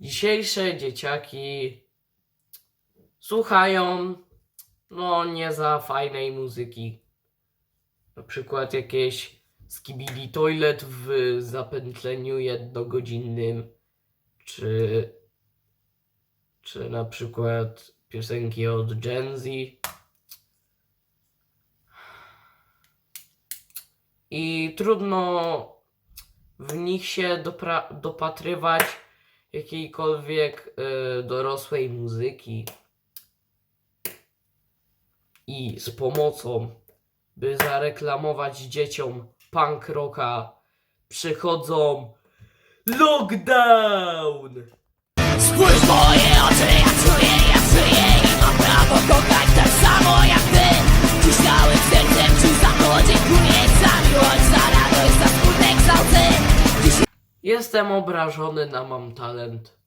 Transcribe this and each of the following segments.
dzisiejsze dzieciaki słuchają no nie za fajnej muzyki. Na przykład jakieś Skibidi Toilet w zapętleniu jednogodzinnym, czy, czy na przykład piosenki od Gen Z. I trudno w nich się dopatrywać jakiejkolwiek y, dorosłej muzyki. I z pomocą, by zareklamować dzieciom punk rocka, przychodzą Lockdown! Spójrz moje oczy, ja czuję, ja żyję i mam prawo kochać tak samo jak Jestem obrażony na mam talent.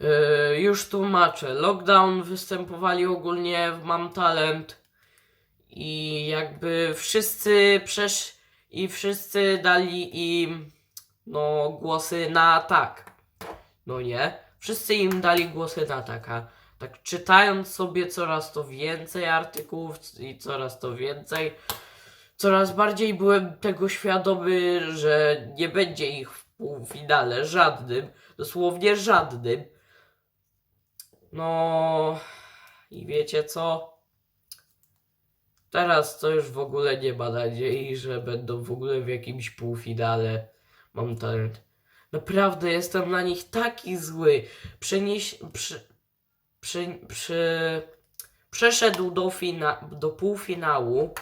Yy, już tłumaczę. Lockdown występowali ogólnie w Mam Talent i jakby wszyscy przesz i wszyscy dali im no głosy na tak. No nie? Wszyscy im dali głosy na tak, a tak czytając sobie coraz to więcej artykułów i coraz to więcej coraz bardziej byłem tego świadomy, że nie będzie ich w półfinale żadnym, dosłownie żadnym. No i wiecie co? Teraz to już w ogóle nie ma nadziei, że będą w ogóle w jakimś półfinale. Mam talent. Naprawdę jestem na nich taki zły. Przenieś, przeszedł do, fina, do półfinału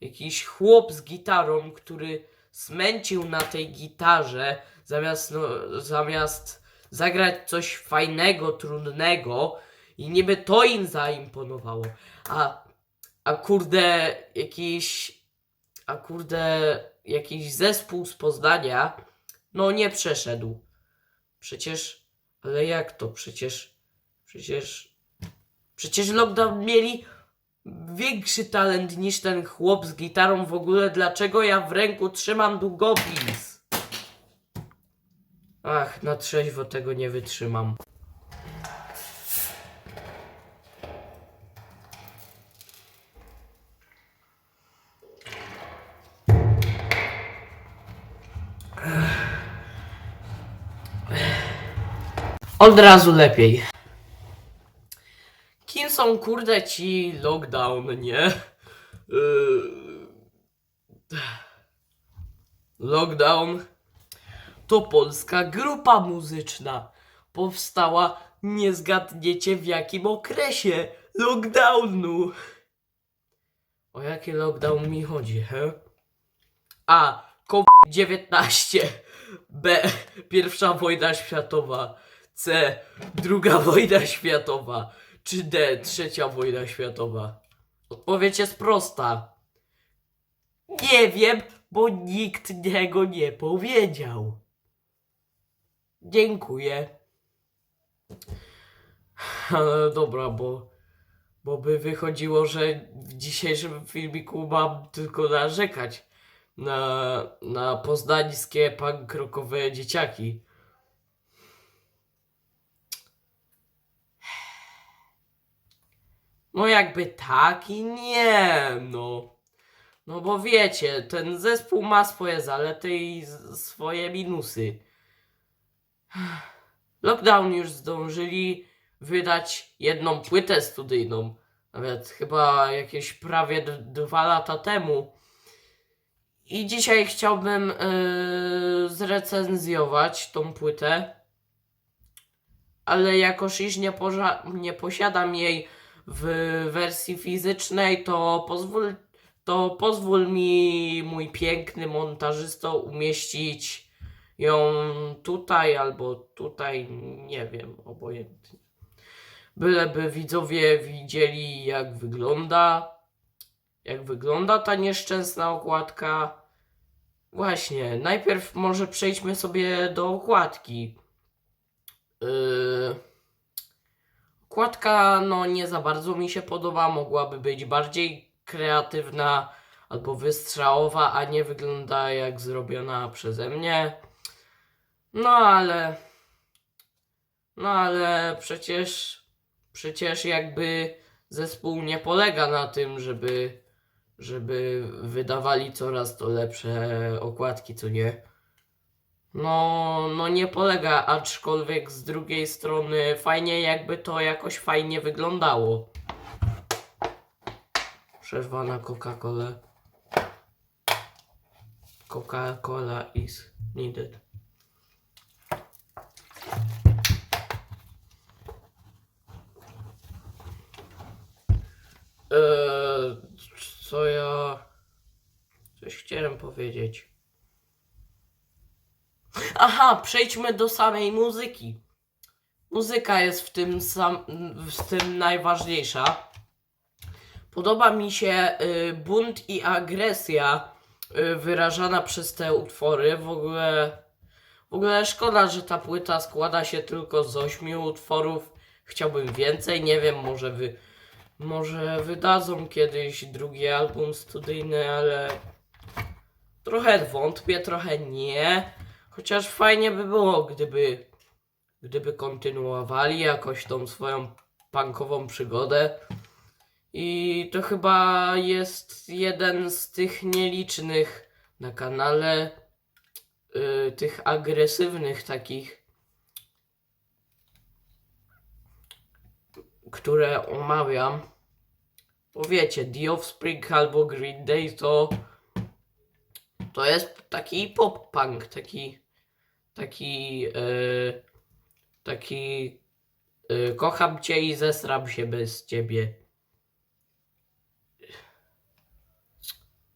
jakiś chłop z gitarą, który smęcił na tej gitarze, zamiast, no, zamiast zagrać coś fajnego, trudnego i niby to im zaimponowało. A, a kurde, jakiś, a kurde, jakiś zespół z Poznania, no nie przeszedł. Przecież, ale jak to? Przecież, przecież, przecież Lockdown mieli większy talent niż ten chłop z gitarą w ogóle. Dlaczego ja w ręku trzymam długopis? Ach, na trzeźwo tego nie wytrzymam. Od razu lepiej. Są kurde ci lockdown, nie? Yy. Lockdown to polska grupa muzyczna. Powstała, nie zgadniecie w jakim okresie lockdownu. O jaki lockdown mi chodzi, he? A. COVID-19 B. Pierwsza wojna światowa C. Druga wojna światowa czy D. Trzecia wojna światowa? Odpowiedź jest prosta. Nie wiem, bo nikt tego nie powiedział. Dziękuję. Ale dobra, bo, bo by wychodziło, że w dzisiejszym filmiku mam tylko narzekać na, na poznańskie pankrokowe dzieciaki. No jakby tak i nie, no. No bo wiecie, ten zespół ma swoje zalety i swoje minusy. Lockdown już zdążyli wydać jedną płytę studyjną. Nawet chyba jakieś prawie dwa lata temu. I dzisiaj chciałbym yy, zrecenzjować tą płytę. Ale jakoż iż nie, nie posiadam jej w wersji fizycznej, to pozwól, to pozwól mi, mój piękny montażysto, umieścić ją tutaj albo tutaj, nie wiem, obojętnie. Byleby widzowie widzieli, jak wygląda, jak wygląda ta nieszczęsna okładka. Właśnie, najpierw może przejdźmy sobie do okładki. Yy... Okładka, no nie za bardzo mi się podoba, mogłaby być bardziej kreatywna albo wystrzałowa, a nie wygląda jak zrobiona przeze mnie. No ale No ale przecież, przecież jakby zespół nie polega na tym, żeby, żeby wydawali coraz to lepsze okładki, co nie? No, no nie polega, aczkolwiek z drugiej strony fajnie jakby to jakoś fajnie wyglądało. Przerwa na Coca-Colę. Coca-Cola is needed. Eee, co ja... Coś chciałem powiedzieć. Aha, przejdźmy do samej muzyki. Muzyka jest w tym, sam, w tym najważniejsza. Podoba mi się y, bunt i agresja y, wyrażana przez te utwory. W ogóle, w ogóle szkoda, że ta płyta składa się tylko z ośmiu utworów. Chciałbym więcej, nie wiem, może wy, może wydadzą kiedyś drugi album studyjny, ale trochę wątpię, trochę nie. Chociaż fajnie by było, gdyby, gdyby kontynuowali jakoś tą swoją punkową przygodę. I to chyba jest jeden z tych nielicznych na kanale, y, tych agresywnych takich, które omawiam. Bo wiecie, The Offspring albo Green Day to to jest taki pop-punk, taki taki y, taki y, kocham cię i zesram się bez ciebie.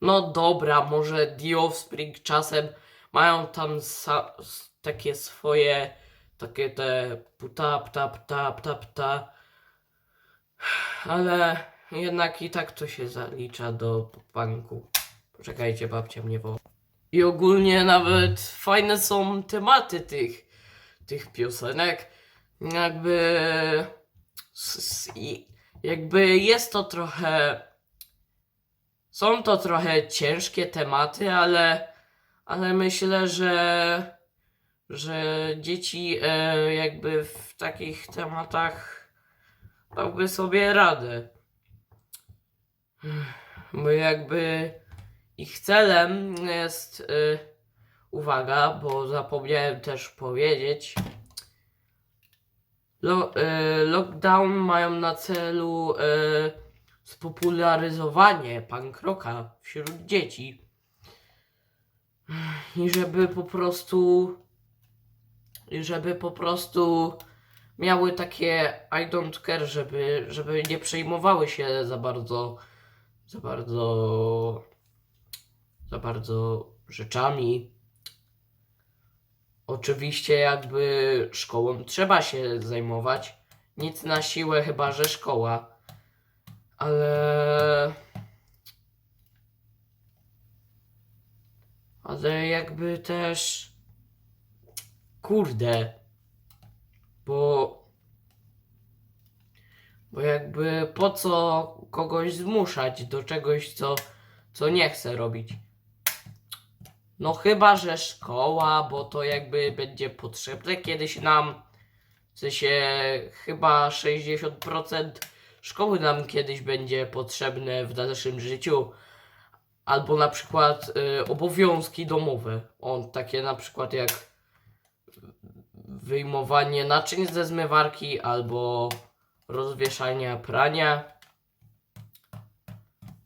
No dobra, może The Offspring czasem mają tam takie swoje, takie te puta, pta, pta, pta, pta, ale jednak i tak to się zalicza do punku. Poczekajcie, babcia mnie woła. I ogólnie nawet fajne są tematy tych, tych piosenek. Jakby, jakby jest to trochę są to trochę ciężkie tematy, ale, ale myślę, że, że dzieci e, jakby w takich tematach dałby sobie radę. Bo jakby ich celem jest, e, uwaga, bo zapomniałem też powiedzieć, lo, e, lockdown mają na celu e, spopularyzowanie punk rocka wśród dzieci. I żeby po prostu żeby po prostu miały takie I don't care, żeby, żeby nie przejmowały się za bardzo za bardzo za bardzo rzeczami. Oczywiście jakby szkołą trzeba się zajmować. Nic na siłę, chyba że szkoła. Ale. Ale jakby też. Kurde. Bo. Bo jakby po co kogoś zmuszać do czegoś, co, co nie chce robić? No chyba, że szkoła, bo to jakby będzie potrzebne kiedyś nam. W sensie chyba 60% szkoły nam kiedyś będzie potrzebne w dalszym życiu. Albo na przykład y, obowiązki domowe. O, takie na przykład jak wyjmowanie naczyń ze zmywarki albo rozwieszanie prania.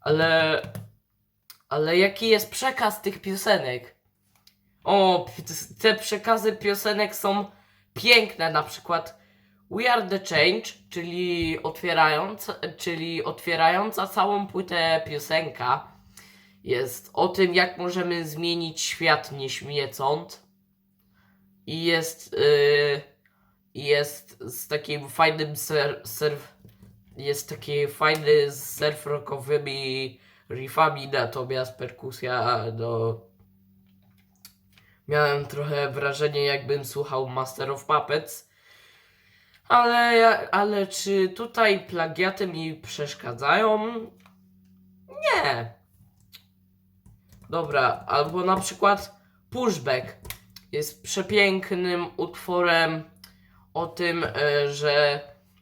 Ale ale jaki jest przekaz tych piosenek? O, te przekazy piosenek są piękne, na przykład We Are The Change, czyli otwierając, czyli otwierająca całą płytę piosenka jest o tym, jak możemy zmienić świat nie śmiecąc. I jest, yy, jest z takim fajnym ser, surf, jest taki fajny z surf rockowymi riffami, natomiast perkusja no miałem trochę wrażenie jakbym słuchał Master of Puppets ale, ale czy tutaj plagiaty mi przeszkadzają? Nie. Dobra, albo na przykład Pushback jest przepięknym utworem o tym, e, że,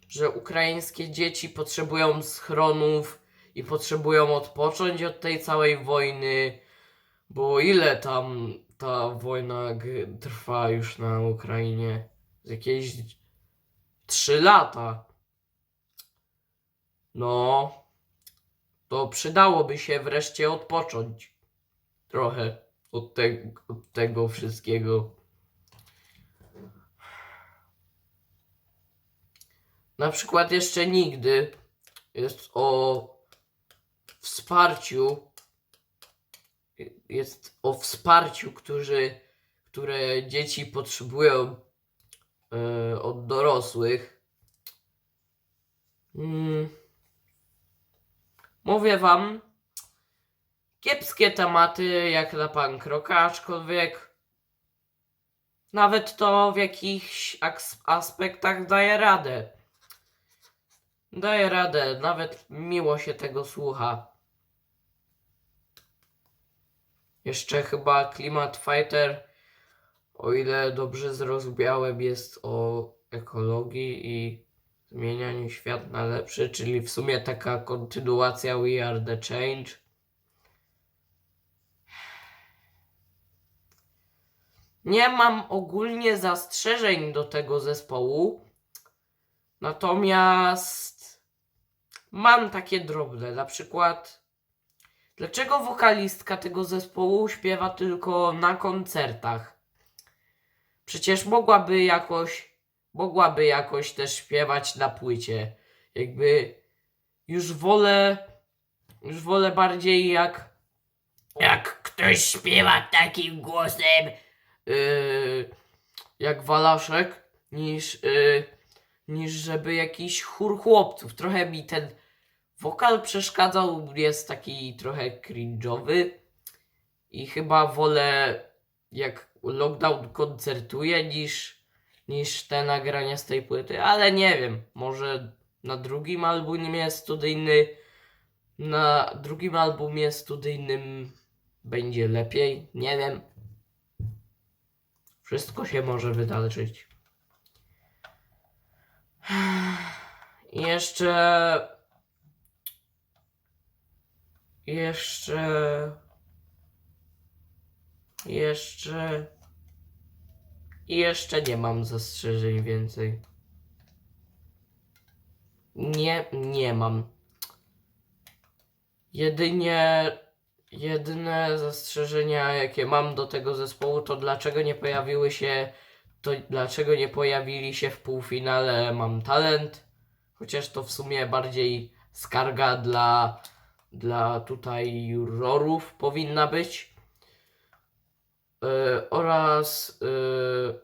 że ukraińskie dzieci potrzebują schronów i potrzebują odpocząć od tej całej wojny, bo ile tam ta wojna trwa już na Ukrainie? Jakieś 3 lata. No, to przydałoby się wreszcie odpocząć trochę od, te, od tego wszystkiego. Na przykład jeszcze nigdy jest o wsparciu jest o wsparciu, którzy, które dzieci potrzebują e, od dorosłych. Mm. Mówię wam, kiepskie tematy jak na pan Kroka, aczkolwiek nawet to w jakichś aspektach daje radę. Daje radę, nawet miło się tego słucha. Jeszcze chyba Klimat Fighter, o ile dobrze zrozumiałem, jest o ekologii i zmienianiu świat na lepszy, czyli w sumie taka kontynuacja We Are The Change. Nie mam ogólnie zastrzeżeń do tego zespołu, natomiast mam takie drobne, na przykład Dlaczego wokalistka tego zespołu śpiewa tylko na koncertach? Przecież mogłaby jakoś, mogłaby jakoś też śpiewać na płycie. Jakby już wolę, już wolę bardziej jak, jak ktoś śpiewa takim głosem, yy, jak Walaszek, niż, yy, niż żeby jakiś chór chłopców. Trochę mi ten Wokal przeszkadzał, jest taki trochę cringe'owy i chyba wolę jak Lockdown koncertuje niż, niż te nagrania z tej płyty, ale nie wiem, może na drugim albumie studyjny na drugim albumie studyjnym będzie lepiej, nie wiem. Wszystko się może wydarzyć. I Jeszcze jeszcze. Jeszcze. Jeszcze nie mam zastrzeżeń więcej. Nie, nie mam. Jedynie. Jedyne zastrzeżenia, jakie mam do tego zespołu, to dlaczego nie pojawiły się. To dlaczego nie pojawili się w półfinale Mam Talent. Chociaż to w sumie bardziej skarga dla dla tutaj jurorów powinna być. Yy, oraz yy,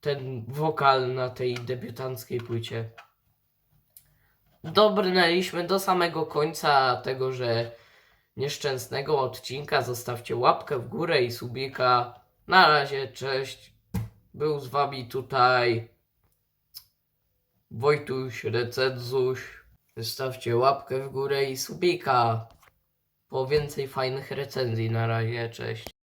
ten wokal na tej debiutanckiej płycie. Dobrnęliśmy do samego końca tego, że nieszczęsnego odcinka. Zostawcie łapkę w górę i subika. Na razie, cześć. Był z wami tutaj Wojtuś, Recedzuś. Zostawcie łapkę w górę i subika. Po więcej fajnych recenzji na razie, cześć.